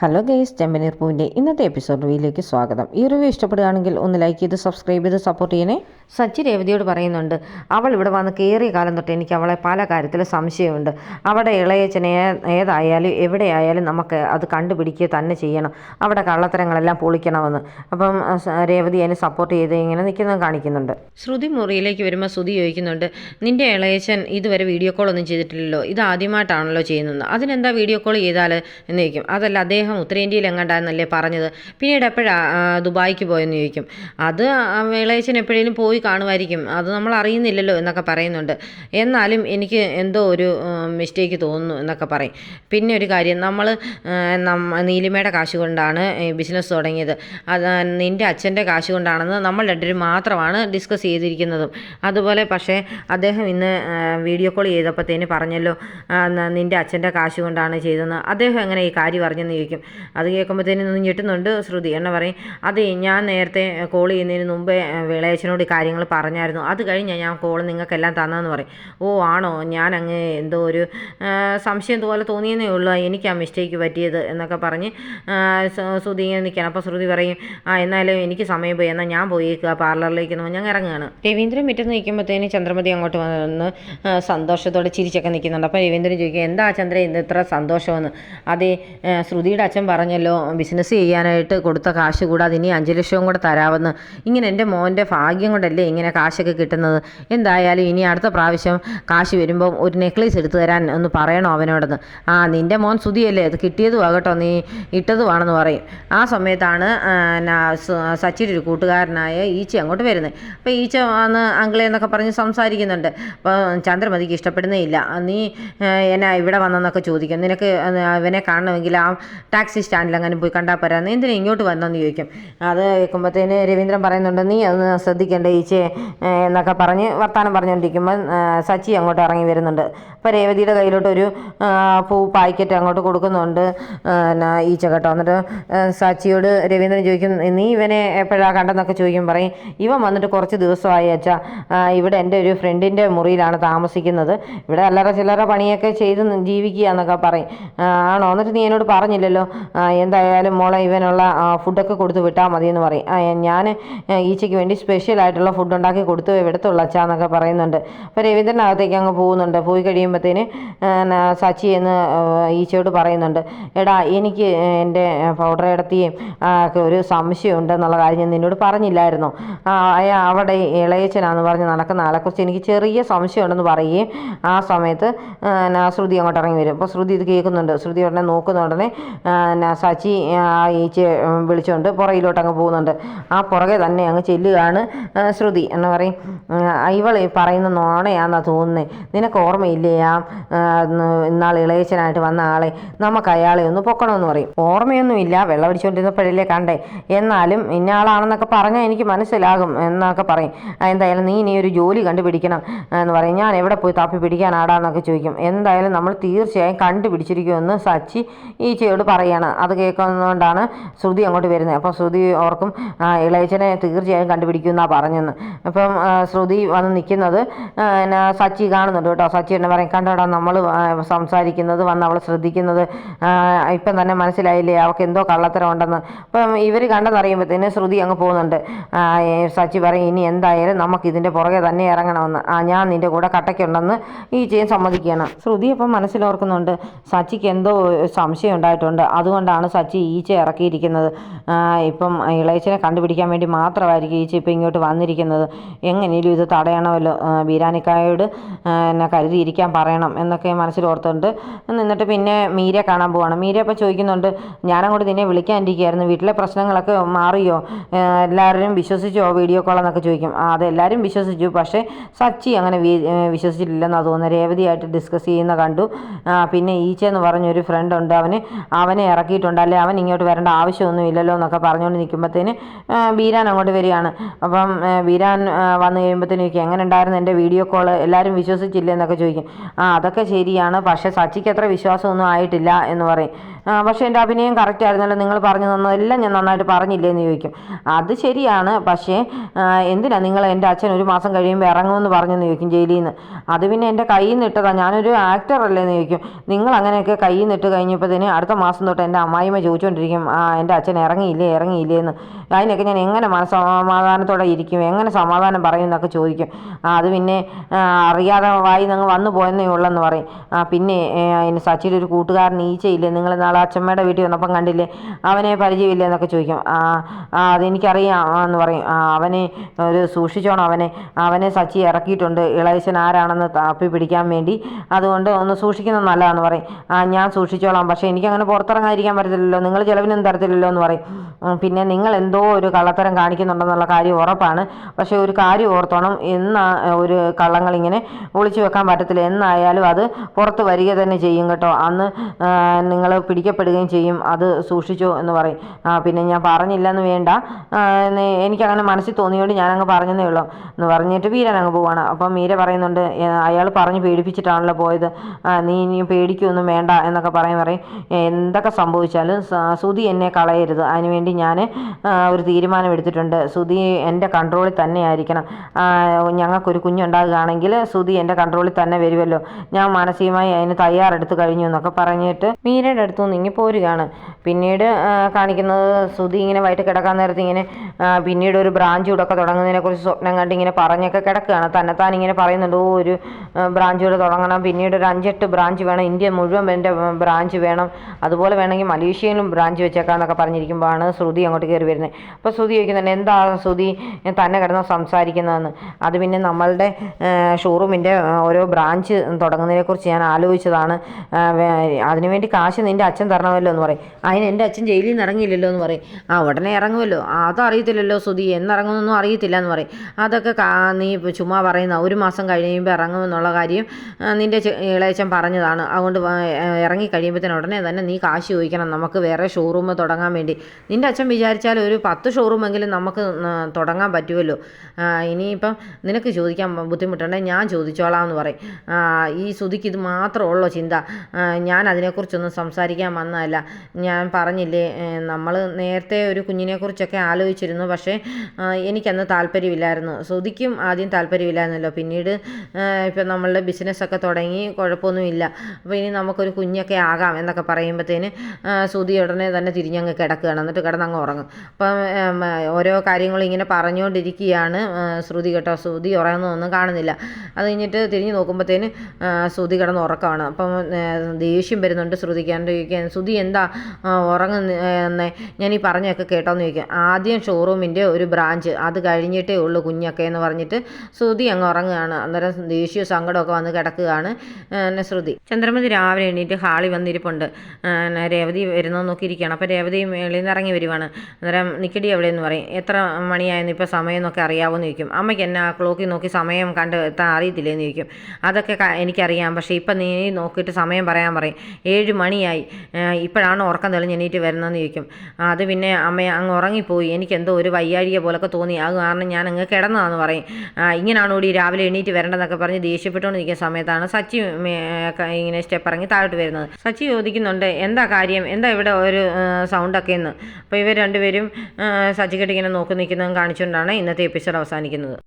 Hello guys ചെമ്പനീർ പൂവിന്റെ ഇന്നത്തെ episode റിവ്യൂയിലേക്ക് സ്വാഗതം. ഈ റിവ്യൂ ഇഷ്ടപ്പെടുകയാണെങ്കിൽ ഒന്ന് ലൈക്ക് ചെയ്ത് സബ്സ്ക്രൈബ് ചെയ്ത് സപ്പോർട്ട് ചെയ്യണേ. സച്ചി രേവതിയോട് പറയുന്നുണ്ട് അവൾ ഇവിടെ വന്ന് കയറിയ കാലം തൊട്ട് എനിക്ക് അവളെ പല കാര്യത്തിൽ സംശയമുണ്ട്. അവിടെ ഇളയച്ചനെ ഏതായാലും എവിടെയായാലും നമുക്ക് അത് കണ്ടുപിടിക്കുക തന്നെ ചെയ്യണം. അവിടെ കള്ളത്തരങ്ങളെല്ലാം പൊളിക്കണമെന്ന്. അപ്പം രേവതി അതിന് സപ്പോർട്ട് ചെയ്ത് ഇങ്ങനെ നിൽക്കുന്നത് കാണിക്കുന്നുണ്ട്. ശ്രുതി മുറിയിലേക്ക് വരുമ്പോൾ ശ്രുതി ചോദിക്കുന്നുണ്ട് നിന്റെ ഇളയച്ചൻ ഇതുവരെ വീഡിയോ കോൾ ഒന്നും ചെയ്തിട്ടില്ലല്ലോ. ഇത് ആദ്യമായിട്ടാണല്ലോ ചെയ്യുന്നത്. അതിനെന്താ വീഡിയോ കോൾ ചെയ്താൽ എന്ന് ചോദിക്കും. അതല്ല അദ്ദേഹം ഉത്തരേന്ത്യയിൽ എങ്ങാണ്ടായിരുന്നല്ലേ പറഞ്ഞത്? പിന്നീട് എപ്പോഴാണ് ദുബായിക്ക് പോയെന്ന് ചോദിക്കും. അത് ആ ഇളയച്ചൻ എപ്പോഴേലും പോയി കാണുമായിരിക്കും. അത് നമ്മൾ അറിയുന്നില്ലല്ലോ എന്നൊക്കെ പറയുന്നുണ്ട്. എന്നാലും എനിക്ക് എന്തോ ഒരു മിസ്റ്റേക്ക് തോന്നുന്നു എന്നൊക്കെ പറയും. പിന്നെ ഒരു കാര്യം നമ്മൾ നമ്മ നീലിമയുടെ കാശ് കൊണ്ടാണ് ബിസിനസ് തുടങ്ങിയത്. അത് നിന്റെ അച്ഛന്റെ കാശ് കൊണ്ടാണെന്ന് നമ്മൾ രണ്ടുപേരും മാത്രമാണ് ഡിസ്കസ് ചെയ്തിരിക്കുന്നതും. അതുപോലെ പക്ഷേ അദ്ദേഹം ഇന്ന് വീഡിയോ കോൾ ചെയ്തപ്പോഴത്തേന് പറഞ്ഞല്ലോ നിന്റെ അച്ഛന്റെ കാശ് കൊണ്ടാണ് ചെയ്തതെന്ന്. അദ്ദേഹം എങ്ങനെ ഈ കാര്യം അറിഞ്ഞെന്ന് ചോദിക്കും? അത് കേൾക്കുമ്പോഴത്തേനും ഒന്ന് ഞെട്ടുന്നുണ്ട്. ശ്രുതി എന്നെ പറയും അതെ ഞാൻ നേരത്തെ കോൾ ചെയ്യുന്നതിന് മുമ്പേ വിളയച്ചനോട് കാര്യങ്ങൾ പറഞ്ഞായിരുന്നു. അത് കഴിഞ്ഞാൽ ഞാൻ കോൾ നിങ്ങൾക്കെല്ലാം തന്നതെന്ന് പറയും. ഓ ആണോ? ഞാൻ അങ്ങ് എന്തോ ഒരു സംശയം പോലെ തോന്നിയെന്നേ ഉള്ളൂ. എനിക്ക് ആ മിസ്റ്റേക്ക് പറ്റിയത് എന്നൊക്കെ പറഞ്ഞ് ശ്രുതി ഇങ്ങനെ നിൽക്കണം അപ്പോൾ ശ്രുതി പറയും ആ എന്നാലും എനിക്ക് സമയം പോയി. എന്നാൽ ഞാൻ പോയേക്കുക പാർലറിലേക്ക് എന്ന് ഞാൻ ഇറങ്ങുകയാണ് രവീന്ദ്രൻ മുറ്റത്ത് നിൽക്കുമ്പോഴത്തേന് ചന്ദ്രമതി അങ്ങോട്ട് വന്ന് സന്തോഷത്തോടെ ചിരിച്ചൊക്കെ നിൽക്കുന്നുണ്ട്. അപ്പോൾ രവീന്ദ്രൻ ചോദിക്കും എന്താ ചന്ദ്ര ഇന്ന് ഇത്ര സന്തോഷമെന്ന്? അതേ ശ്രുതിയുടെ അച്ഛൻ പറഞ്ഞല്ലോ ബിസിനസ് ചെയ്യാനായിട്ട് കൊടുത്ത കാശ് കൂടാതെ ഇനി അഞ്ച് ലക്ഷവും കൂടെ തരാമെന്ന്. ഇങ്ങനെ എന്റെ മോന്റെ ഭാഗ്യം കൊണ്ടല്ലേ ഇങ്ങനെ കാശൊക്കെ കിട്ടുന്നത്? എന്തായാലും ഇനി അടുത്ത പ്രാവശ്യം കാശ് വരുമ്പോൾ ഒരു നെക്ലേസ് എടുത്തു തരാൻ ഒന്ന് പറയണോ അവനോടൊന്ന്? ആ നിന്റെ മോൻ സുതിയല്ലേ അത് കിട്ടിയതും ആകട്ടോ നീ ഇട്ടതുമാണെന്ന് പറയും. ആ സമയത്താണ് സച്ചിയുടെ ഒരു കൂട്ടുകാരനായ ഈച്ച അങ്ങോട്ട് വരുന്നത്. അപ്പോൾ ഈച്ച വന്ന് അങ്കിളെ എന്നൊക്കെ പറഞ്ഞ് സംസാരിക്കുന്നുണ്ട്. അപ്പോൾ ചന്ദ്രമതിക്ക് ഇഷ്ടപ്പെടുന്നേ ഇല്ല. നീ എന്നാ ഇവിടെ വന്നെന്നൊക്കെ ചോദിക്കും. നിനക്ക് അവനെ കാണണമെങ്കിൽ ആ ടാക്സി സ്റ്റാൻഡിൽ അങ്ങനെ പോയി കണ്ടാൽ പോരാ. നീ എന്തിനാ ഇങ്ങോട്ട് വന്നെന്ന് ചോദിക്കും. അത് കേൾക്കുമ്പോഴത്തേന് രവീന്ദ്രൻ പറയുന്നുണ്ട് നീ അത് ശ്രദ്ധിക്കേണ്ട ഈച്ചേ എന്നൊക്കെ പറഞ്ഞ് വർത്തമാനം പറഞ്ഞുകൊണ്ടിരിക്കുമ്പോൾ സച്ചി അങ്ങോട്ട് ഇറങ്ങി വരുന്നുണ്ട്. അപ്പോൾ രേവതിയുടെ കയ്യിലോട്ട് ഒരു പൂ പാക്കറ്റ് അങ്ങോട്ട് കൊടുക്കുന്നുണ്ട്. പിന്നെ ഈച്ച കേട്ടോ. എന്നിട്ട് സച്ചിയോട് രവീന്ദ്രൻ ചോദിക്കും നീ ഇവനെ എപ്പോഴാണ് കണ്ടെന്നൊക്കെ ചോദിക്കും. പറയും ഇവൻ വന്നിട്ട് കുറച്ച് ദിവസമായി അച്ഛാ. ഇവിടെ എന്റെ ഒരു ഫ്രണ്ടിന്റെ മുറിയിലാണ് താമസിക്കുന്നത്. ഇവിടെ അല്ലറ ചില്ലറ പണിയൊക്കെ ചെയ്ത് ജീവിക്കുക എന്നൊക്കെ പറയും. ആണോ? എന്നിട്ട് നീ എന്നോട് പറഞ്ഞില്ലല്ലോ. എന്തായാലും മോളെ ഇവനുള്ള ഫുഡൊക്കെ കൊടുത്തു വിട്ടാൽ മതി എന്ന് പറയും ഞാൻ ഈച്ചയ്ക്ക് വേണ്ടി സ്പെഷ്യൽ ആയിട്ടുള്ള ഫുഡ് ഉണ്ടാക്കി കൊടുത്തു ഇവിടത്തുള്ള അച്ഛ എന്നൊക്കെ പറയുന്നുണ്ട്. അപ്പോൾ രവീന്ദ്രനകത്തേക്ക് അങ്ങ് പോകുന്നുണ്ട്. പോയി കഴിയുമ്പോഴത്തേന് സച്ചി എന്ന് ഈച്ചയോട് പറയുന്നുണ്ട്. എടാ എനിക്ക് എന്റെ പൗഡർ ഇടത്തിയും ഒക്കെ ഒരു സംശയമുണ്ട് എന്നുള്ള കാര്യം ഞാൻ നിന്നോട് പറഞ്ഞില്ലായിരുന്നു. അയാ അവിടെ ഇളയച്ചനാന്ന് പറഞ്ഞ് നടക്കുന്ന ആളെക്കുറിച്ച് എനിക്ക് ചെറിയ സംശയമുണ്ടെന്ന് പറയുകയും ആ സമയത്ത് ശ്രുതി അങ്ങോട്ട് ഇറങ്ങി വരും. അപ്പോൾ ശ്രുതി ഇത് കേൾക്കുന്നുണ്ട്. ശ്രുതി ഉടനെ നോക്കുന്ന ഉടനെ ആ, നാ സച്ചി ഈച്ചയെ വിളിച്ചുകൊണ്ട് പുറകിലോട്ട് അങ്ങ് പോകുന്നുണ്ട്. ആ പുറകെ തന്നെ അങ്ങ് ചെല്ലുകയാണ് ശ്രുതി എന്ന് പറയും. ഇവൾ പറയുന്ന നോണയാന്നാ തോന്നുന്നത് നിനക്ക് ഓർമ്മയില്ലേ ആ ആ, ന്ന് ഇന്നാൾ ഇളയച്ചനായിട്ട് വന്ന ആളെ. നമുക്ക് അയാളെ ഒന്ന് പൊക്കണമെന്ന് പറയും. ഓർമ്മയൊന്നുമില്ല വെള്ളം അടിച്ചുകൊണ്ടിരുന്നപ്പോഴല്ലേ കണ്ടേ. എന്നാലും ഇന്ന ആളാണെന്നൊക്കെ പറഞ്ഞാൽ എനിക്ക് മനസ്സിലാകും എന്നൊക്കെ പറയും. എന്തായാലും നീ ഇനി ഒരു ജോലി കണ്ടുപിടിക്കണം എന്ന് പറയും. ഞാൻ എവിടെ പോയി തപ്പി പിടിക്കാനാടാന്നൊക്കെ ചോദിക്കും. എന്തായാലും നമ്മൾ തീർച്ചയായും കണ്ടുപിടിച്ചിരിക്കുമെന്ന് സച്ചി ഈച്ചയോട് പറയാണ്. അത് കേൾക്കുന്നതുകൊണ്ടാണ് ശ്രുതി അങ്ങോട്ട് വരുന്നത്. അപ്പോൾ ശ്രുതി ഓർക്കും ഇളയച്ചനെ തീർച്ചയായും കണ്ടുപിടിക്കുമെന്നാണ് പറഞ്ഞെന്ന്. അപ്പം ശ്രുതി വന്ന് നിൽക്കുന്നത് പിന്നെ സച്ചി കാണുന്നുണ്ട് കേട്ടോ. സച്ചി എന്നെ പറയും കണ്ടോടാ നമ്മൾ സംസാരിക്കുന്നത് വന്ന് അവൾ ശ്രദ്ധിക്കുന്നത് ഇപ്പം തന്നെ മനസ്സിലായില്ലേ? അവൾക്ക് എന്തോ കള്ളത്തരം ഉണ്ടെന്ന്. അപ്പം ഇവർ കണ്ടെന്നറിയുമ്പോഴത്തേന് ശ്രുതി അങ്ങ് പോകുന്നുണ്ട്. സച്ചി പറയും ഇനി എന്തായാലും നമുക്ക് ഇതിന്റെ പുറകെ തന്നെ ഇറങ്ങണമെന്ന്. ആ ഞാൻ നിന്റെ കൂടെ കട്ടയ്ക്കുണ്ടെന്ന് ഈ ചെയ്യാൻ സമ്മതിക്കുകയാണ്. ശ്രുതി അപ്പം മനസ്സിലോർക്കുന്നുണ്ട് സച്ചിക്ക് എന്തോ സംശയം ഉണ്ടായിട്ടുണ്ട്. അതുകൊണ്ടാണ് സച്ചി ഈച്ച ഇറക്കിയിരിക്കുന്നത്. ഇപ്പം ഇളയച്ചനെ കണ്ടുപിടിക്കാൻ വേണ്ടി മാത്രമായിരിക്കും ഈച്ച ഇപ്പം ഇങ്ങോട്ട് വന്നിരിക്കുന്നത്. എങ്ങനെയും ഇത് തടയണമല്ലോ ബീരാനിക്കായോട് എന്നെ കരുതിയിരിക്കാൻ പറയണം എന്നൊക്കെ മനസ്സിൽ ഓർത്തുണ്ട് എന്നിട്ട് പിന്നെ മീരെ കാണാൻ പോവാണ്. മീര ഇപ്പോൾ ചോദിക്കുന്നുണ്ട് ഞാനങ്ങോട്ട് നിന്നെ വിളിക്കാനിരിക്കുകയായിരുന്നു. വീട്ടിലെ പ്രശ്നങ്ങളൊക്കെ മാറിയോ? എല്ലാവരും വിശ്വസിച്ചോ വീഡിയോ കോൾ എന്നൊക്കെ ചോദിക്കും. അതെല്ലാവരും വിശ്വസിച്ചു. പക്ഷേ സച്ചി അങ്ങനെ വിശ്വസിച്ചിട്ടില്ലെന്നാണ് തോന്നുന്നത്. രേവതിയായിട്ട് ഡിസ്കസ് ചെയ്യുന്ന കണ്ടു. പിന്നെ ഈച്ച എന്ന് പറഞ്ഞൊരു ഫ്രണ്ട് ഉണ്ട് അവന് അവനെ ഇറക്കിയിട്ടുണ്ട്. അല്ലെ? അവൻ ഇങ്ങോട്ട് വരേണ്ട ആവശ്യമൊന്നും ഇല്ലല്ലോ എന്നൊക്കെ പറഞ്ഞുകൊണ്ട് നിൽക്കുമ്പോഴത്തേന് ബീരാൻ അങ്ങോട്ട് വരികയാണ്. അപ്പം ബീരാൻ വന്നു കഴിയുമ്പോഴത്തേനും എങ്ങനെ ഉണ്ടായിരുന്നു എന്റെ വീഡിയോ കോൾ എല്ലാവരും വിശ്വസിച്ചില്ലേ എന്നൊക്കെ ചോദിക്കും. ആ അതൊക്കെ ശരിയാണ്. പക്ഷേ സച്ചിക്ക് അത്ര വിശ്വാസമൊന്നും ആയിട്ടില്ല എന്ന് പറയും. പക്ഷേ എന്റെ അഭിനയം കറക്റ്റ് ആയിരുന്നല്ലോ. നിങ്ങൾ പറഞ്ഞു തന്നതെല്ലാം ഞാൻ നന്നായിട്ട് പറഞ്ഞില്ലേ എന്ന് ചോദിക്കും. അത് ശരിയാണ്. പക്ഷേ എന്തിനാ നിങ്ങൾ എന്റെ അച്ഛൻ ഒരു മാസം കഴിയുമ്പോൾ ഇറങ്ങുമെന്ന് പറഞ്ഞെന്ന് ചോദിക്കും ജയിലിൽ നിന്ന്? അത് പിന്നെ എന്റെ കയ്യിൽ നിന്ന് ഇട്ടതാണ് ഞാനൊരു ആക്ടർ അല്ലേ എന്ന് ചോദിക്കും. നിങ്ങൾ അങ്ങനെയൊക്കെ കയ്യിൽ നിന്ന് ഇട്ട് കഴിഞ്ഞപ്പോഴത്തേന് അടുത്ത മാസം തൊട്ട് എന്റെ അമ്മായിമ്മ ചോദിച്ചുകൊണ്ടിരിക്കും ആ എന്റെ അച്ഛൻ ഇറങ്ങിയില്ലേ ഇറങ്ങിയില്ലേ എന്ന്. അതിനൊക്കെ ഞാൻ എങ്ങനെ മനസ്സമാധാനത്തോടെ ഇരിക്കും എങ്ങനെ സമാധാനം പറയും എന്നൊക്കെ ചോദിക്കും. അത് പിന്നെ അറിയാതെ വായി നിങ്ങൾ വന്നു പോയെന്നേ ഉള്ളെന്ന് പറയും. പിന്നെ സച്ചിയുടെ ഒരു കൂട്ടുകാരൻ ഈച്ചയില്ലേ? നിങ്ങൾ നാളെ അച്ഛമ്മയുടെ വീട്ടിൽ വന്നപ്പം കണ്ടില്ലേ അവനെ പരിചയമില്ലേ എന്നൊക്കെ ചോദിക്കും. ആ അതെനിക്കറിയാം എന്ന് പറയും. അവനെ ഒരു സൂക്ഷിച്ചോണം അവനെ. അവനെ സച്ചി ഇറക്കിയിട്ടുണ്ട്. ഇളയച്ചൻ ആരാണെന്ന് തപ്പി പിടിക്കാൻ വേണ്ടി. അതുകൊണ്ട് ഒന്ന് സൂക്ഷിക്കുന്നത് നല്ലതാണെന്ന് പറയും. ആ ഞാൻ സൂക്ഷിച്ചോളാം. പക്ഷേ എനിക്കങ്ങനെ പുറത്തിറങ്ങാതിരിക്കാൻ പറ്റത്തില്ലല്ലോ. നിങ്ങൾ ചിലവിനും തരത്തില്ലല്ലോ എന്ന് പറയും. പിന്നെ നിങ്ങൾ എന്തോ ഒരു കള്ളത്തരം കാണിക്കുന്നുണ്ടെന്നുള്ള കാര്യം ഉറപ്പാണ്. പക്ഷേ ഒരു കാര്യം ഓർത്തോണം. എന്ന ഒരു കള്ളങ്ങളിങ്ങനെ ഒളിച്ചു വെക്കാൻ പറ്റത്തില്ല. എന്നായാലും അത് പുറത്ത് വരിക തന്നെ ചെയ്യും കേട്ടോ. അന്ന് നിങ്ങൾ പിടിക്കപ്പെടുകയും ചെയ്യും. അത് സൂക്ഷിച്ചോ എന്ന് പറയും. പിന്നെ ഞാൻ പറഞ്ഞില്ലെന്ന് വേണ്ട. എനിക്കങ്ങനെ മനസ്സിൽ തോന്നിയോണ്ട് ഞാനങ്ങ് പറഞ്ഞതേ ഉള്ളൂ. എന്ന് പറഞ്ഞിട്ട് വീരൻ അങ്ങ് പോവാണ്. അപ്പം മീര പറയുന്നുണ്ട് അയാൾ പറഞ്ഞ് പേടിപ്പിച്ചിട്ടാണല്ലോ പോയത്. നീ ഇനി പേടിക്കൊന്നും വേണ്ട എന്നൊക്കെ പറയും പറയും. എന്തൊക്കെ സംഭവിച്ചാലും സുതി എന്നെ കളയരുത്. അതിനുവേണ്ടി ഞാൻ ഒരു തീരുമാനം എടുത്തിട്ടുണ്ട്. സുതി എന്റെ കൺട്രോളിൽ തന്നെ ആയിരിക്കണം ഞങ്ങൾക്കൊരു കുഞ്ഞുണ്ടാകുകയാണെങ്കിൽ സുതി എന്റെ കൺട്രോളിൽ തന്നെ വരുമല്ലോ ഞാൻ മാനസികമായി അതിന് തയ്യാറെടുത്ത് കഴിഞ്ഞു എന്നൊക്കെ പറഞ്ഞിട്ട് മീരയുടെ അടുത്ത് നിന്ന് ഇങ്ങനെ പോരുകയാണ് പിന്നീട് കാണിക്കുന്നത് സുതി ഇങ്ങനെ വൈകിട്ട് കിടക്കാൻ നേരത്ത് ഇങ്ങനെ പിന്നീട് ഒരു ബ്രാഞ്ച് കൂടെ ഒക്കെ തുടങ്ങുന്നതിനെക്കുറിച്ച് സ്വപ്നം കണ്ട് ഇങ്ങനെ പറഞ്ഞൊക്കെ കിടക്കുകയാണ്. തന്നെത്താൻ ഇങ്ങനെ പറയുന്നുണ്ട് ഓ ഒരു ബ്രാഞ്ച് കൂടെ തുടങ്ങണം. പിന്നീട് ഒരു അഞ്ചെട്ട് ബ്രാഞ്ച് വേണം. ഇന്ത്യ മുഴുവൻ എന്റെ ബ്രാഞ്ച് വേണം. അതുപോലെ വേണമെങ്കിൽ മലേഷ്യയിലും ബ്രാഞ്ച് വെച്ചേക്കാന്നൊക്കെ പറഞ്ഞിരിക്കുമ്പോഴാണ് ശ്രുതി അങ്ങോട്ട് കയറി വരുന്നത്. അപ്പോൾ ശ്രുതി ചോദിക്കുന്നുണ്ട് എന്താ ശ്രുതി തന്നെ കിടന്ന് സംസാരിക്കുന്നതെന്ന്? അത് പിന്നെ നമ്മളുടെ ഷോറൂമിന്റെ ഓരോ ബ്രാഞ്ച് തുടങ്ങുന്നതിനെക്കുറിച്ച് ഞാൻ ആലോചിച്ചതാണ്. അതിനുവേണ്ടി കാശ് നിന്റെ അച്ഛൻ തരണമല്ലോ എന്ന് പറയും. അതിന് എന്റെ അച്ഛൻ ജയിലിൽ നിന്ന് ഇറങ്ങിയില്ലല്ലോ എന്ന് പറയും. ആ ഉടനെ ഇറങ്ങുമല്ലോ. അതറിയത്തില്ലല്ലോ സുധി. എന്നിറങ്ങുമെന്നൊന്നും അറിയത്തില്ല എന്ന് പറയും. അതൊക്കെ നീ ചുമ്മാ പറയുന്ന ഒരു മാസം കഴിയുമ്പോൾ ഇറങ്ങുമെന്നുള്ള കാര്യം നിന്റെ ഇളയച്ചൻ പറഞ്ഞതാണ്. അതുകൊണ്ട് ഇറങ്ങി കഴിയുമ്പോഴത്തേന് ഉടനെ തന്നെ നീ കാശ് ചോദിക്കണം. നമുക്ക് വേറെ ഷോറൂം തുടങ്ങാൻ വേണ്ടി. നിന്റെ അച്ഛൻ വിചാരിച്ചാൽ ഒരു പത്ത് ഷോറൂമെങ്കിലും നമുക്ക് തുടങ്ങാൻ പറ്റുമല്ലോ. ഇനിയിപ്പം നിനക്ക് ചോദിക്കാൻ ബുദ്ധിമുട്ടുണ്ടെങ്കിൽ ഞാൻ ചോദിച്ചോളാം എന്ന് പറയും. ഈ സുധിക്ക് ഇത് മാത്രമുള്ളൂ ചിന്ത. ഞാൻ അതിനെക്കുറിച്ചൊന്നും സംസാരിക്കാൻ വന്നതല്ല. ഞാൻ പറഞ്ഞില്ലേ നമ്മൾ നേരത്തെ ഒരു കുഞ്ഞിനെക്കുറിച്ചൊക്കെ ആലോചിച്ചിരുന്നു. പക്ഷേ എനിക്കന്ന് താല്പര്യമില്ലായിരുന്നു. ശ്രുതിക്കും ആദ്യം താല്പര്യമില്ലായിരുന്നല്ലോ. പിന്നീട് ഇപ്പം നമ്മളുടെ ബിസിനസ്സൊക്കെ തുടങ്ങി കുഴപ്പമൊന്നുമില്ല. അപ്പോൾ ഇനി നമുക്കൊരു കുഞ്ഞൊക്കെ ആകാം എന്നൊക്കെ പറയുമ്പോഴത്തേന് ശ്രുതി ഉടനെ തന്നെ തിരിഞ്ഞങ്ങ് കിടക്കുകയാണ്. എന്നിട്ട് കിടന്നങ്ങ് ഉറങ്ങും. അപ്പം ഓരോ കാര്യങ്ങളും ഇങ്ങനെ പറഞ്ഞുകൊണ്ടിരിക്കുകയാണ് ശ്രുതി കേട്ടോ. ശ്രുതി ഉറങ്ങുന്നൊന്നും കാണുന്നില്ല. അത് കഴിഞ്ഞിട്ട് തിരിഞ്ഞ് നോക്കുമ്പോഴത്തേന് ശ്രുതി കിടന്ന് ഉറക്കമാണ്. അപ്പം ദേഷ്യം വരുന്നുണ്ട് ശ്രുതിക്കാണ്ട് ചോദിക്കാൻ സുധി എന്താ ഉറങ്ങുന്നേ ഞാൻ ഈ പറഞ്ഞൊക്കെ കേട്ടോന്ന് ചോദിക്കാം. ആദ്യം ഷോറൂമിന്റെ ഒരു ബ്രാഞ്ച് അത് കഴിഞ്ഞിട്ടേ ഉള്ളൂ കുഞ്ഞൊക്കെ എന്ന് പറഞ്ഞിട്ട് ശ്രുതി അങ്ങ് ഉറങ്ങുകയാണ്. അന്നേരം ദേഷ്യവും സങ്കടമൊക്കെ വന്ന് കിടക്കുകയാണ് എന്നെ ശ്രുതി ചന്ദ്രമതി രാവിലെ എണീറ്റ് ഹാളി വന്നിരിപ്പുണ്ട്. രേവതി വരുന്നോ നോക്കിയിരിക്കുകയാണ്. അപ്പോൾ രേവതി മേളിൽ നിന്ന് ഇറങ്ങി വരുവാണ്. അന്നേരം നിക്കടി എവിടെയെന്ന് പറയും. എത്ര മണിയായെന്ന് ഇപ്പോൾ സമയം എന്നൊക്കെ അറിയാവോ എന്ന് ചോദിക്കും. അമ്മയ്ക്ക് എന്നെ ആ ക്ലോക്കിൽ നോക്കി സമയം കണ്ട് എത്താൻ അറിയത്തില്ലേന്ന് ചോദിക്കും. അതൊക്കെ എനിക്കറിയാം. പക്ഷേ ഇപ്പം നീ നോക്കിയിട്ട് സമയം പറയാൻ പറയും. ഏഴ് മണിയായി. ഇപ്പോഴാണ് ഉറക്കം തെളിഞ്ഞ് എണീറ്റ് വരുന്നതെന്ന് ചോദിക്കും. അത് പിന്നെ അമ്മ അങ്ങ് ഉറങ്ങിപ്പോയി. എനിക്കെന്തോ ഒരു വയ്യാഴിക പോലൊക്കെ തോന്നി. അത് കാരണം ഞാൻ അങ്ങ് കിടന്നതാന്ന് പറയും. ഇങ്ങനെയാണ് കൂടി രാവിലെ എണീറ്റ് വരേണ്ടതെന്നൊക്കെ പറഞ്ഞ് ദേഷ്യപ്പെട്ടുകൊണ്ടിരിക്കുന്ന സമയത്താണ് സച്ചി ഇങ്ങനെ സ്റ്റെപ്പ് ഇറങ്ങി താഴോട്ട് വരുന്നത്. സച്ചി ചോദിക്കുന്നുണ്ട് എന്താ കാര്യം? എന്താ ഇവിടെ ഒരു സൗണ്ടൊക്കെ എന്ന്? അപ്പോൾ ഇവർ രണ്ടുപേരും സച്ചിക്കെട്ട് ഇങ്ങനെ നോക്കി നിൽക്കുന്നതും കാണിച്ചുകൊണ്ടാണ് ഇന്നത്തെ എപ്പിസോഡ് അവസാനിക്കുന്നത്.